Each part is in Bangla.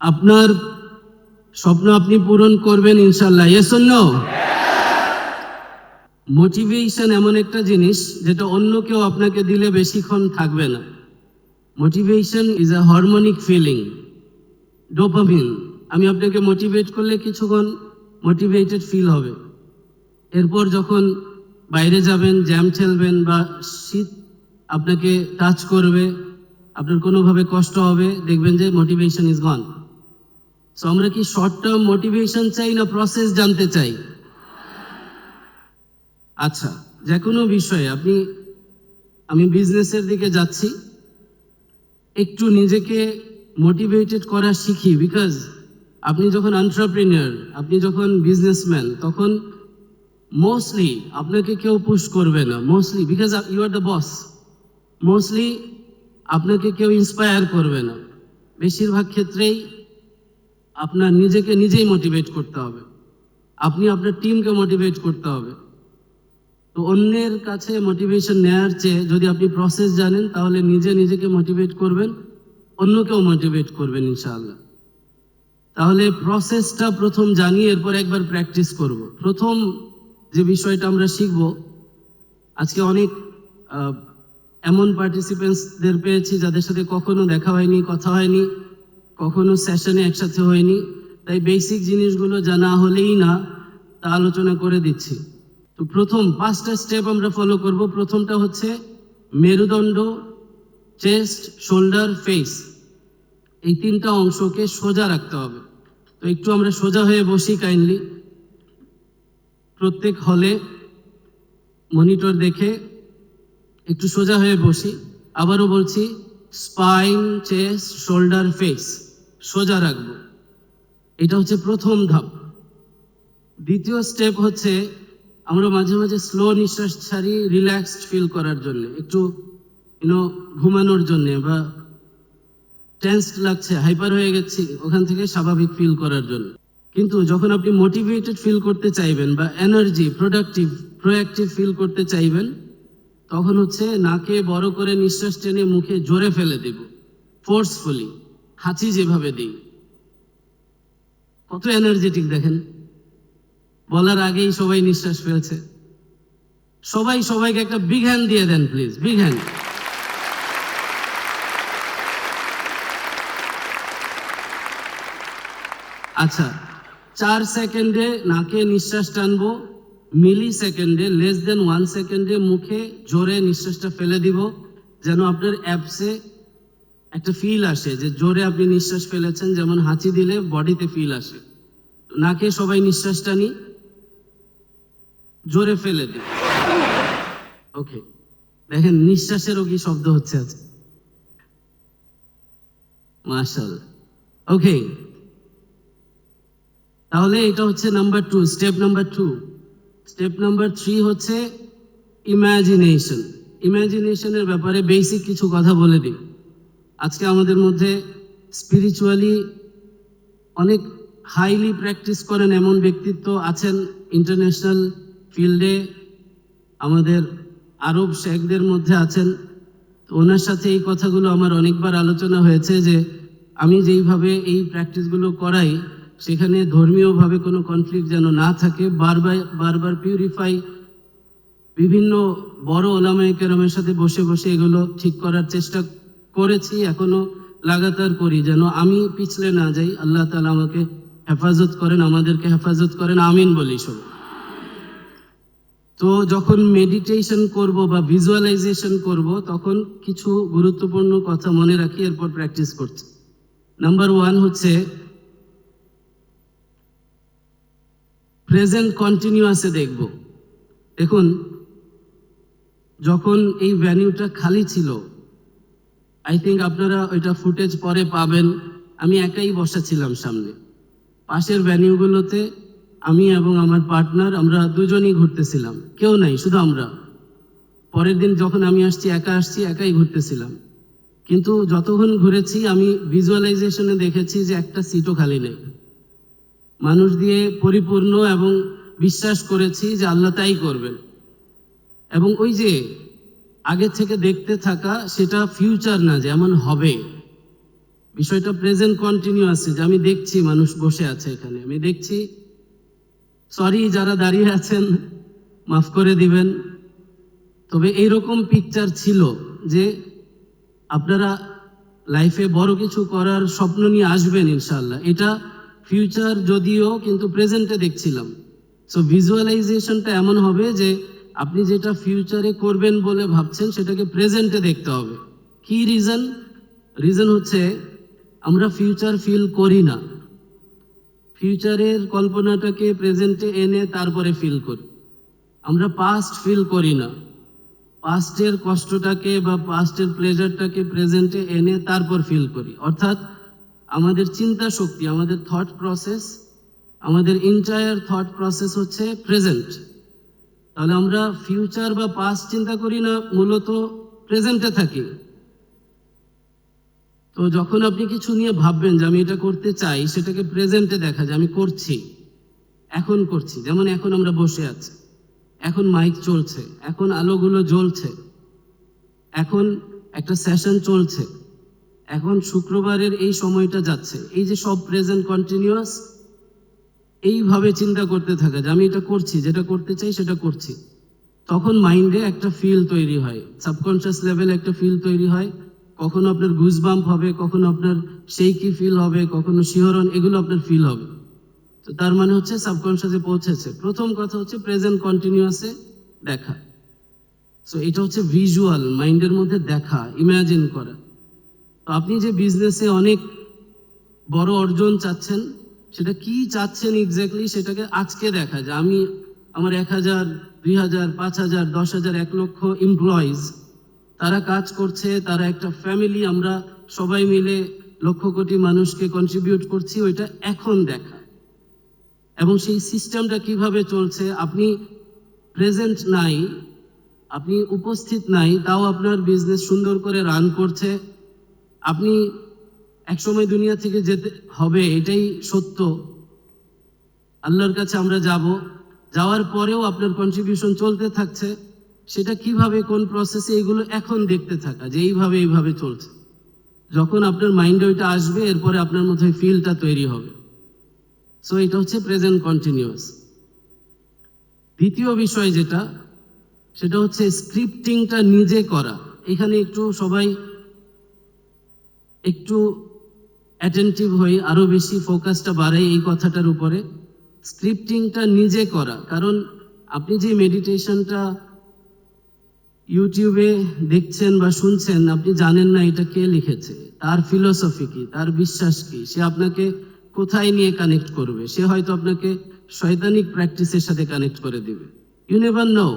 আপনার স্বপ্ন আপনি পূরণ করবেন ইনশাল্লাহ এস নো মোটিভেশন এমন একটা জিনিস যেটা অন্য কেউ আপনাকে দিলে বেশিক্ষণ থাকবে না। Motivation is a hormonic feeling dopamine আমি আপনাকে মোটিভেট করলে কিছুক্ষণ মোটিভেটেড ফিল হবে। এরপর যখন বাইরে যাবেন জ্যাম ঠেলবেন বা শীত আপনাকে টাচ করবে, আপনার কোনোভাবে কষ্ট হবে, দেখবেন যে মোটিভেশন ইজ গন সো আমরা কি শর্ট টার্ম মোটিভেশন চাই না প্রসেস জানতে চাই? আচ্ছা যে কোনো বিষয়ে আপনি, আমি বিজনেসের দিকে যাচ্ছি, একটু নিজেকে মোটিভেটেড করা শিখি বিকজ আপনি যখন এন্টারপ্রিনিয়র আপনি যখন বিজনেসম্যান তখন মোস্টলি আপনাকে কেউ পুশ করবে না mostly because you are the boss mostly আপনাকে কেউ ইন্সপায়ার করবে না। বেশিরভাগ ক্ষেত্রেই আপনার নিজেকে নিজেই মোটিভেট করতে হবে। আপনি আপনার টিমকে মোটিভেট করতে হবে। তো অন্যের কাছে মোটিভেশন নেওয়ার চেয়ে যদি আপনি প্রসেস জানেন, তাহলে নিজে নিজেকে মোটিভেট করবেন, অন্যকেও মোটিভেট করবেন ইনশাআল্লাহ। তাহলে প্রসেসটা প্রথম জানি এরপর একবার প্র্যাকটিস করব। প্রথম যে বিষয়টা আমরা শিখব, আজকে অনেক এমন পার্টিসিপেন্টসদের পেয়েছি যাদের সাথে কখনো দেখা হয়নি, কথা হয়নি। কখনো সেশনে একসাথে হয়নি। তাই বেসিক জিনিসগুলো জানা হলেই না, তা আলোচনা করে দিচ্ছি। তো প্রথম পাঁচটা স্টেপ আমরা ফলো করব। প্রথমটা হচ্ছে মেরুদণ্ড চেস্ট শোল্ডার ফেস এই তিনটা অংশকে সোজা রাখতে হবে। তো একটু আমরা সোজা হয়ে বসি কাইন্ডলি প্রত্যেক হলে মনিটর দেখে একটু সোজা হয়ে বসি। আবারও বলছি স্পাইন চেস্ট শোল্ডার ফেস সোজা রাখব। এটা হচ্ছে প্রথম ধাপ। দ্বিতীয় স্টেপ হচ্ছে আমরা মাঝে মাঝে স্লো নিঃশ্বাস ছাড়ি রিল্যাক্সড ফিল করার জন্য, একটু ইউনো ঘুমানোর জন্যে বা টেন্সড লাগছে হাইপার হয়ে গেছি, ওখান থেকে স্বাভাবিক ফিল করার জন্য। কিন্তু যখন আপনি মোটিভেটেড ফিল করতে চাইবেন বা এনার্জি প্রোডাক্টিভ প্রোঅ্যাক্টিভ ফিল করতে চাইবেন, তখন হচ্ছে নাকে বড় করে নিঃশ্বাস টেনে মুখে জোরে ফেলে দেব ফোর্সফুলি হাঁচি যেভাবে দিই, কত এনার্জেটিক দেখেন? বলার আগেই সবাই নিঃশ্বাস ফেলছে। সবাই সবাইকে একটা বিগ হ্যান্ড দিয়ে দেন প্লিজ বিগ হ্যান্ড আচ্ছা চার সেকেন্ডে নাকে নিঃশ্বাস টানবো মিলি সেকেন্ডে লেস দেন ওয়ান সেকেন্ডে মুখে জোরে নিঃশ্বাসটা ফেলে দিব, যেন আপনার অ্যাপসে একটা ফিল আসে যে জোরে আপনি নিঃশ্বাস ফেলেছেন, যেমন হাঁচি দিলে বডিতে ফিল আসে। নাকে সবাই নিঃশ্বাস টানি জোরে ফেলে দিই ওকে, দেখেন নিঃশ্বাসেরও কি শব্দ হচ্ছে আজকে মার্শাল ওকে, তাহলে এটা হচ্ছে number two step number two step number three হচ্ছে ইমাজিনেশন ইমাজিনেশনের ব্যাপারে বেসিক কিছু কথা বলে দিই। আজকে আমাদের মধ্যে স্পিরিচুয়ালি অনেক হাইলি প্র্যাকটিস করেন এমন ব্যক্তিত্ব আছেন ইন্টারন্যাশনাল ফিল্ডে আমাদের আরব শেখদের মধ্যে আছেন। তো ওনার সাথে এই কথাগুলো আমার অনেকবার আলোচনা হয়েছে যে আমি যেইভাবে এই প্র্যাকটিসগুলো করাই, সেখানে ধর্মীয়ভাবে কোনো কনফ্লিক্ট যেন না থাকে, বারবার বারবার পিউরিফাই বিভিন্ন বড় ওলামায়ে কেরামের সাথে বসে বসে এগুলো ঠিক করার চেষ্টা করেছি, এখনও লাগাতার করি। যেন আমি পিছলে না যাই, আল্লাহ তালা আমাকে হেফাজত করেন, আমাদেরকে হেফাজত করেন, আমিন বলি সব তো যখন মেডিটেশন করব বা ভিজুয়ালাইজেশন করব, তখন কিছু গুরুত্বপূর্ণ কথা মনে রাখি, এরপর প্র্যাকটিস করছি। নাম্বার ওয়ান হচ্ছে প্রেজেন্ট কন্টিনিউয়াসে দেখব। দেখুন, যখন এই ভ্যানিউটা খালি ছিল আই থিঙ্ক আপনারা ওইটা ফুটেজ পরে পাবেন। আমি একাই বসা ছিলাম সামনে। পাশের ভ্যানিউগুলোতে আমি এবং আমার পার্টনার আমরা দুজনই ঘুরতেছিলাম। কেউ নাই, শুধু আমরা। পরের দিন যখন আমি আসছি, একা আসছি, একাই ঘুরতেছিলাম। কিন্তু যতক্ষণ ঘুরেছি, আমি ভিজুয়ালাইজেশনে দেখেছি যে একটা সিটও খালি নেই। মানুষ দিয়ে পরিপূর্ণ এবং বিশ্বাস করেছি যে আল্লাহ তাই করবেন। এবং ওই যে আগে থেকে দেখতে থাকা সেটা ফিউচার না যে এমন হবে। বিষয়টা প্রেজেন্ট কন্টিনিউ আছে, যে আমি দেখছি মানুষ বসে আছে এখানে। আমি দেখছি সরি যারা দাঁড়িয়ে আছেন, মাফ করে দিবেন। তবে এইরকম পিকচার ছিল যে আপনারা লাইফে বড় কিছু করার স্বপ্ন নিয়ে আসবেন ইনশাল্লাহ এটা ফিউচার যদিও কিন্তু প্রেজেন্টে দেখছিলাম। সো ভিজুয়ালাইজেশনটা এমন হবে যে আপনি যেটা ফিউচারে করবেন বলে ভাবছেন, সেটাকে প্রেজেন্টে দেখতে হবে। কি রিজন রিজন হচ্ছে, আমরা ফিউচার ফিল করি না। ফিউচারের কল্পনাটাকে প্রেজেন্টে এনে তারপরে ফিল করি। আমরা পাস্ট ফিল করি না। পাস্টের কষ্টটাকে বা পাস্টের প্লেজারটাকে প্রেজেন্টে এনে তারপর ফিল করি। অর্থাৎ, আমাদের চিন্তা শক্তি, আমাদের থট প্রসেস আমাদের ইন্টায়ার থট প্রসেস হচ্ছে প্রেজেন্ট তাহলে আমরা ফিউচার বা পাস্ট চিন্তা করি না, মূলত প্রেজেন্টে থাকি। তো যখন আপনি কিছু নিয়ে ভাববেন যে আমি এটা করতে চাই, সেটাকে প্রেজেন্টে দেখা যায়, আমি করছি। এখন করছি। যেমন এখন আমরা বসে আছি। এখন মাইক চলছে। এখন আলোগুলো জ্বলছে। এখন একটা সেশন চলছে। এখন শুক্রবারের এই সময়টা যাচ্ছে। এই যে সব প্রেজেন্ট কন্টিনিউয়াস এইভাবে চিন্তা করতে থাকা যে আমি এটা করছি, যেটা করতে চাই সেটা করছি। তখন মাইন্ডে একটা ফিল তৈরি হয়। সাবকনশিয়াস লেভেলে একটা ফিল তৈরি হয়। কখনো আপনার গুজবাম্প হবে, কখনো আপনার সেই কি ফিল হবে, কখনো শিহরণ, এগুলো আপনার ফিল হবে। তো তার মানে হচ্ছে সাবকনশিয়াসে পৌঁছেছে। প্রথম কথা হচ্ছে প্রেজেন্ট কন্টিনিউয়াসে দেখা। সো এটা হচ্ছে ভিজুয়াল মাইন্ডের মধ্যে দেখা ইমাজিন করা। তো আপনি যে বিজনেসে অনেক বড় অর্জন চাচ্ছেন সেটা কি চাচ্ছেন এক্স্যাক্টলি সেটাকে আজকে দেখা যায়। আমি আমার এক হাজার, দুই হাজার, পাঁচ হাজার, দশ হাজার, এক লক্ষ এমপ্লয়িজ তারা কাজ করছে, তারা একটা ফ্যামিলি আমরা সবাই মিলে লক্ষ কোটি মানুষকে কন্ট্রিবিউট করছি, ওইটা এখন দেখা। এবং সেই সিস্টেমটা কীভাবে চলছে, আপনি প্রেজেন্ট নাই, আপনি উপস্থিত নাই, তাও আপনার বিজনেস সুন্দর করে রান করছে। আপনি একসময় দুনিয়া থেকে যেতে হবে, এটাই সত্য। আল্লাহর কাছে আমরা যাব। যাওয়ার পরেও আপনার কন্ট্রিবিউশন চলতে থাকছে। সেটা কীভাবে, কোন প্রসেসে এগুলো এখন দেখতে থাকা, যে এইভাবে এইভাবে চলছে। যখন আপনার মাইন্ডে ওইটা আসবে, এরপরে আপনার মধ্যে ফিলটা তৈরি হবে। সো এটা হচ্ছে প্রেজেন্ট কন্টিনিউয়াস দ্বিতীয় বিষয় যেটা, সেটা হচ্ছে স্ক্রিপ্টিংটা নিজে করা। এখানে একটু সবাই একটু অ্যাটেন্টিভ হই আরও বেশি ফোকাসটা বাড়ে এই কথাটার উপরে। স্ক্রিপ্টিংটা নিজে করা। কারণ আপনি যে মেডিটেশনটা ইউটিউবে দেখছেন বা শুনছেন, আপনি জানেন না এটা কে লিখেছে, তার ফিলসফি কি, তার বিশ্বাস কি, সে আপনাকে কোথায় নিয়ে কানেক্ট করবে? সে হয়তো আপনাকে শয়তানিক প্র্যাকটিসের সাথে কানেক্ট করে দিবে। ইউ নেভার নো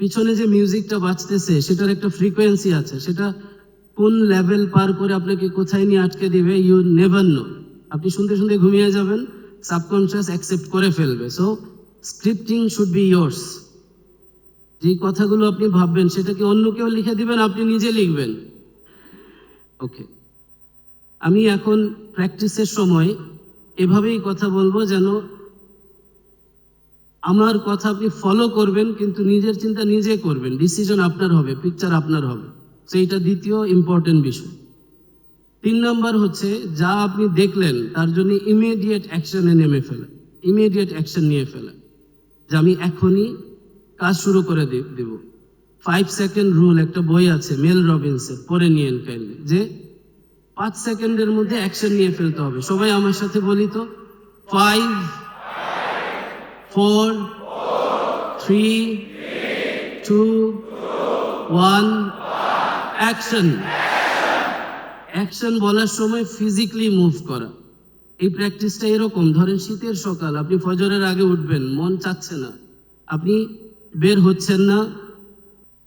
পিছনে যে মিউজিকটা বাজতেছে, সেটার একটা ফ্রিকোয়েন্সি আছে, সেটা কোন লেভেল পার করে আপনাকে কোথায় নিয়ে আটকে দিবে ইউ নেভার নো আপনি শুনতে শুনতে ঘুমিয়ে যাবেন সাবকনশিয়াস অ্যাকসেপ্ট করে ফেলবে। So scripting should be yours যেই কথাগুলো আপনি ভাববেন, সেটাকে অন্য কেউ লিখে দিবেন, আপনি নিজে লিখবেন। ওকে আমি এখন প্র্যাকটিসের সময় এভাবেই কথা বলব যেন আমার কথা আপনি ফলো করবেন, কিন্তু নিজের চিন্তা নিজে করবেন। ডিসিশন আপনার হবে পিকচার আপনার হবে। তো এইটা দ্বিতীয় ইম্পর্টেন্ট বিষয়। তিন নম্বর হচ্ছে, যা আপনি দেখলেন, তার জন্য ইমিডিয়েট অ্যাকশনে নেমে ফেলেন ইমিডিয়েট অ্যাকশন নিয়ে ফেলেন যে আমি এখনই কাজ শুরু করে দিব। ফাইভ সেকেন্ড রুল একটা বই আছে মেল রবিনসের পড়ে নিয়েন কাইন্ডলি যে পাঁচ সেকেন্ডের মধ্যে অ্যাকশন নিয়ে ফেলতে হবে। সবাই আমার সাথে বলি তো? Five four three two one action. Action বলার সময় ফিজিক্যালি মুভ করা। এই প্র্যাকটিসটা এরকম, ধরেন শীতের সকাল, আপনি ফজরের আগে উঠবেন, মন চাচ্ছে না। আপনি বের হচ্ছেন না,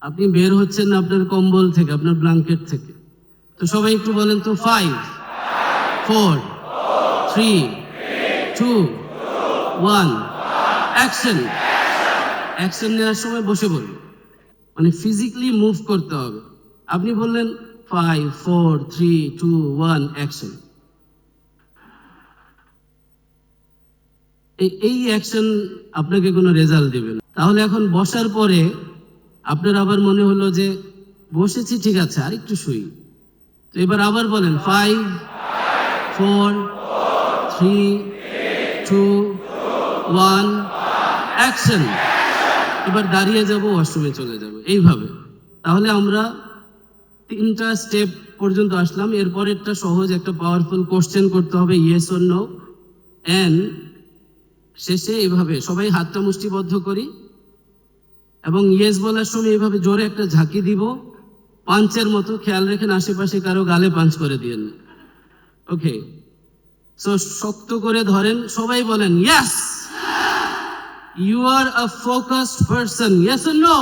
আপনি বের হচ্ছেন না আপনার কম্বল থেকে, আপনার ব্ল্যাঙ্কেট থেকে। তো সবাই একটু বলেন তো five four three two one action action নেওয়ার সময় বসে বলুন মানে ফিজিক্যালি মুভ করতে হবে। আপনি বললেন five four three two one action এই অ্যাকশন আপনাকে কোনো রেজাল্ট দেবে না। তাহলে এখন বসার পরে আপনার আবার মনে হলো যে বসেছি, ঠিক আছে আর একটু শুই। তো এবার আবার বলেন five four three two one action এবার দাঁড়িয়ে যাব ওয়াশরুমে চলে যাব। এইভাবে। তাহলে আমরা তিনটা স্টেপ পর্যন্ত আসলাম। এরপর একটা সহজ, একটা পাওয়ারফুল কোশ্চেন করতে হবে ইয়েস অর নো অ্যান্ড শেষে এভাবে, সবাই হাতটা মুষ্টিবদ্ধ করি। এবং ইয়েস বলার সময় এভাবে জোরে একটা ঝাঁকি দিব। পাঞ্চের মতো খেয়াল রেখেন, আশেপাশে কারও গালে পাঞ্চ করে দিয়েন। ওকে সো শক্ত করে ধরেন, সবাই বলেন yes you are a focused person yes no